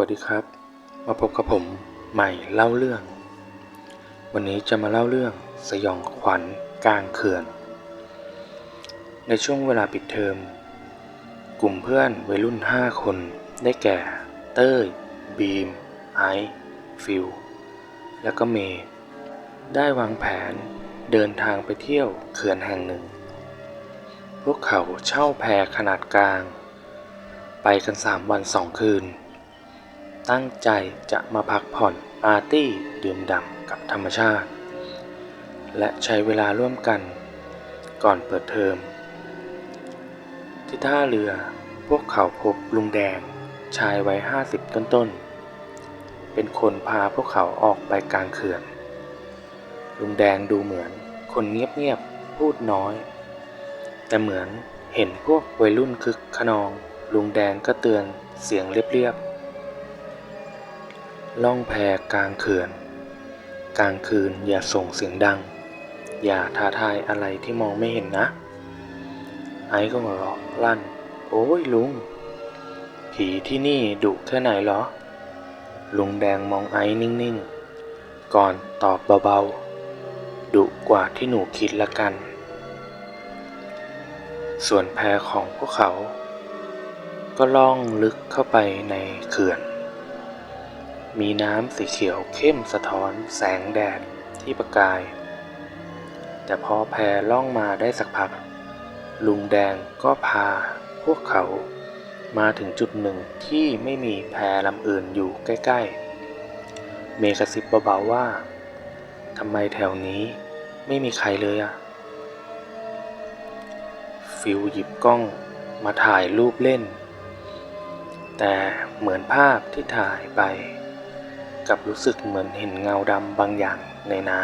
วัสดีครับ มาพบกับผมใหม่เล่าเรื่อง วันนี้จะมาเล่าเรื่องสยองขวัญกลางเขื่อน ในช่วงเวลาปิดเทอม กลุ่มเพื่อนวัยรุ่น 5 คนได้แก่ เต้ย บีม ไอฟิล และก็เมย์ได้วางแผนเดินทางไปเที่ยวเขื่อนแห่งหนึ่ง พวกเขาเช่าแพขนาดกลาง ไปกันสามวันสองคืน ตั้งใจจะมาพักผ่อนปาร์ตี้ดื่มด่ำกับธรรมชาติ และใช้เวลาร่วมกัน ก่อนเปิดเทอม ที่ท่าเรือพวกเขาพบลุงแดงชายวัยห้าสิบต้นๆ เป็นคนพาพวกเขาออกไปกลางเขื่อน ลุงแดงดูเหมือนคนเงียบๆ พูดน้อย แต่เหมือนเห็นพวกวัยรุ่นคึกขนอง ลุงแดงก็เตือนเสียงเรียบๆ ล่องแพกลางเขื่อน กลางคืนอย่าส่งเสียงดัง อย่าท้าทายอะไรที่มองไม่เห็นนะ ไอ้ก็หัวเราะลั่น โอ้ยลุง ผีที่นี่ดุแค่ไหนเหรอ ลุงแดงมองไอ้นิ่งๆ ก่อนตอบเบาๆ ดุกว่าที่หนูคิดละกัน ส่วนแพของพวกเขา ก็ล่องลึกเข้าไปในเขื่อน มีน้ำสีเขียวเข้มสะท้อนแสงแดดที่ประกาย แต่พอแพล่องมาได้สักพัก ลุงแดงก็พาพวกเขามาถึงจุดหนึ่งที่ไม่มีแพลำอื่นอยู่ใกล้ ๆ เมกระซิบเบาๆว่าทำไมแถวนี้ไม่มีใครเลยอะฟิลหยิบกล้องมาถ่ายรูปเล่น แต่เหมือนภาพที่ถ่ายไป กับรู้สึกเหมือนเห็นเงาดำบางอย่างในน้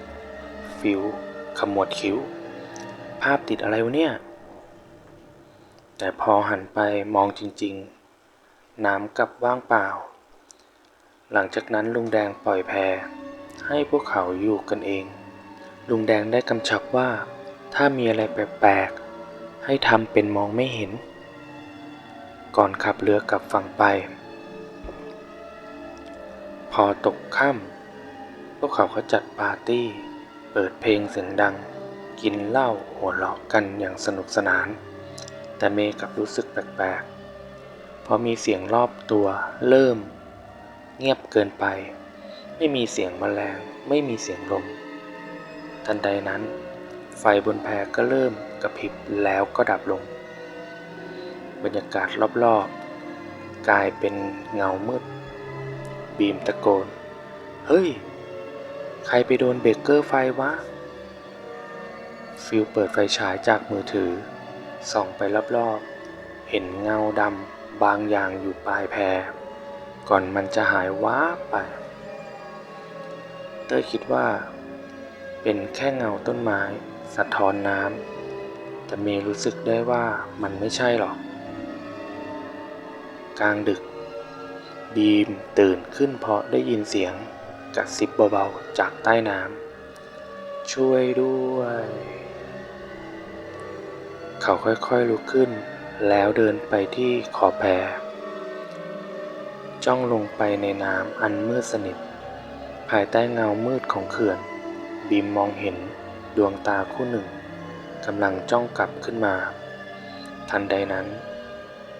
ำฟิลขมวดคิ้ว ภาพติดอะไรวะเนี่ย แต่พอหันไปมองจริงๆ น้ำกลับว่างเปล่า หลังจากนั้นลุงแดงปล่อยแพให้พวกเขาอยู่กันเอง ลุงแดงได้กำชับว่า ถ้ามีอะไรแปลกๆ ให้ทำเป็นมองไม่เห็น ก่อนขับเรือกลับฝั่งไป พอตกค่ำพวกเขาก็จัดปาร์ตี้ เปิดเพลงเสียงดัง กินเหล้าหัวเราะกันอย่างสนุกสนาน แต่เมย์กลับรู้สึกแปลกๆเพราะมีเสียงรอบตัวเริ่ม เงียบเกินไป ไม่มีเสียงแมลง ไม่มีเสียงลม ทันใดนั้น ไฟบนแพก็เริ่มกระพริบแล้วก็ดับลง บรรยากาศรอบๆ กลายเป็นเงามืด บีมตะโกน เฮ้ย ใครไปโดนเบรกเกอร์ไฟวะ ฟิลเปิดไฟฉายจากมือถือ ส่องไปรอบๆ เห็นเงาดำบางอย่างอยู่ปลายแพร ก่อนมันจะหายว้าบไป เต้ยคิดว่า เป็นแค่เงาต้นไม้ สะท้อนน้ำแต่เมย์รู้สึกได้ว่ามันไม่ใช่หรอก กลางดึก บีมตื่นขึ้นเพราะได้ยินเสียงกระซิบเบาๆจากใต้น้ำช่วยด้วย เขาค่อยๆลุกขึ้น แล้วเดินไปที่ขอบแพจ้องลงไปในน้ำอันมืดสนิท ภายใต้เงามืดของเขื่อน บีมมองเห็นดวงตาคู่หนึ่งกำลังจ้องกลับขึ้นมา ทันใดนั้น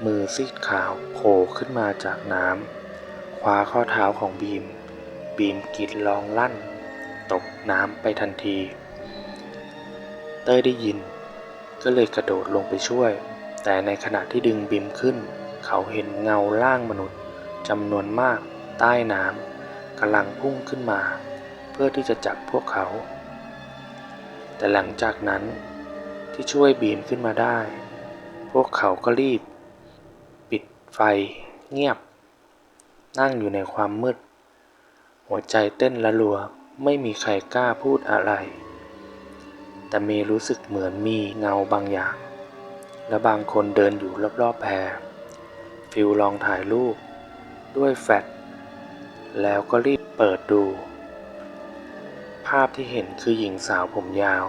มือซีดขาวโผล่ขึ้นมาจากน้ำ คว้าข้อเท้าของบีม บีมกรีดร้องลั่น ตกน้ำไปทันที เต้ยได้ยิน ก็เลยกระโดดลงไปช่วย แต่ในขณะที่ดึงบีมขึ้น เขาเห็นเงาร่างมนุษย์จำนวนมากใต้น้ำกำลังพุ่งขึ้นมา เพื่อที่จะจับพวกเขา แต่หลังจากนั้นที่ช่วยบีมขึ้นมาได้ พวกเขาก็รีบ ปิดไฟเงียบ นั่งอยู่ในความมืด หัวใจเต้นระรัว ไม่มีใครกล้าพูดอะไร แต่เมรู้สึกเหมือนมีเงาบางอย่าง และบางคนเดินอยู่รอบๆแพร ฟิลลองถ่ายรูป ด้วยแฟลชแล้วก็รีบเปิดดู ภาพที่เห็นคือหญิงสาวผมยาว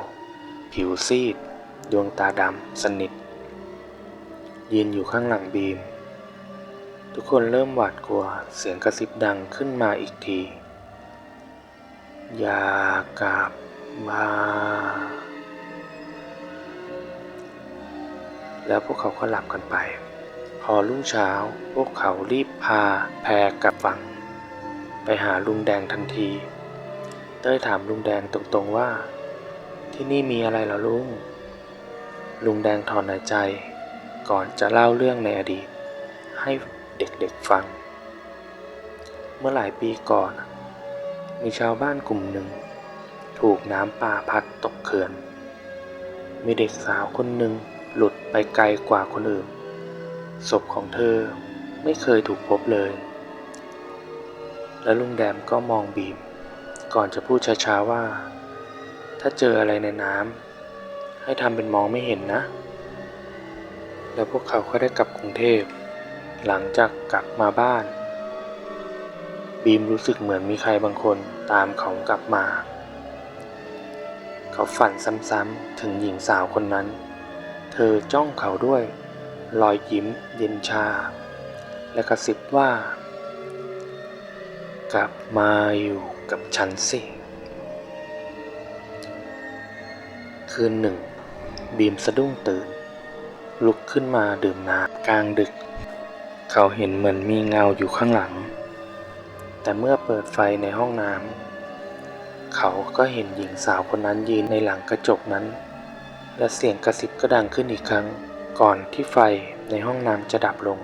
ผิวซีด ดวงตาดำสนิทยืนอยู่ข้างหลังบีม ทุกคนเริ่มหวาดกลัวเสียงกระซิบดังขึ้นมาอีกที อย่ากลับมา แล้วพวกเขาก็หลับกันไป พอรุ่งเช้าพวกเขารีบพาแพรกลับฝั่ง ไปหาลุงแดงทันที เต้ยถามลุงแดงตรงๆว่า ที่นี่มีอะไรเหรอลุง ลุงแดงถอนหายใจ ก่อนจะเล่าเรื่องในอดีตให้ เด็กๆฟัง เมื่อหลายปีก่อน มีชาวบ้านกลุ่มหนึ่ง ถูกน้ำป่าพัดตกเขื่อน มีเด็กสาวคนหนึ่งหลุดไปไกลกว่าคนอื่น ศพของเธอไม่เคยถูกพบเลย แล้วลุงแดมก็มองบีม ก่อนจะพูดช้าๆว่า ถ้าเจออะไรในน้ำให้ทำเป็นมองไม่เห็นนะ แล้วพวกเขาก็ได้กลับกรุงเทพ หลังจากกลับมาบ้าน บีมรู้สึกเหมือนมีใครบางคนตามเขากลับมา เขาฝันซ้ำๆถึงหญิงสาวคนนั้น เธอจ้องเขาด้วย รอยยิ้มเย็นชา และกระซิบว่า กลับมาอยู่กับฉันสิ คืนหนึ่ง บีมสะดุ้งตื่นลุกขึ้นมาดื่มน้ำกลางดึก เขาเห็นเหมือนมีเงาอยู่ข้างหลัง แต่เมื่อเปิดไฟในห้องน้ำเขาก็เห็นหญิงสาวคนนั้นยืนในหลังกระจกนั้น และเสียงกระซิบก็ดังขึ้นอีกครั้ง ก่อนที่ไฟในห้องน้ำจะดับลง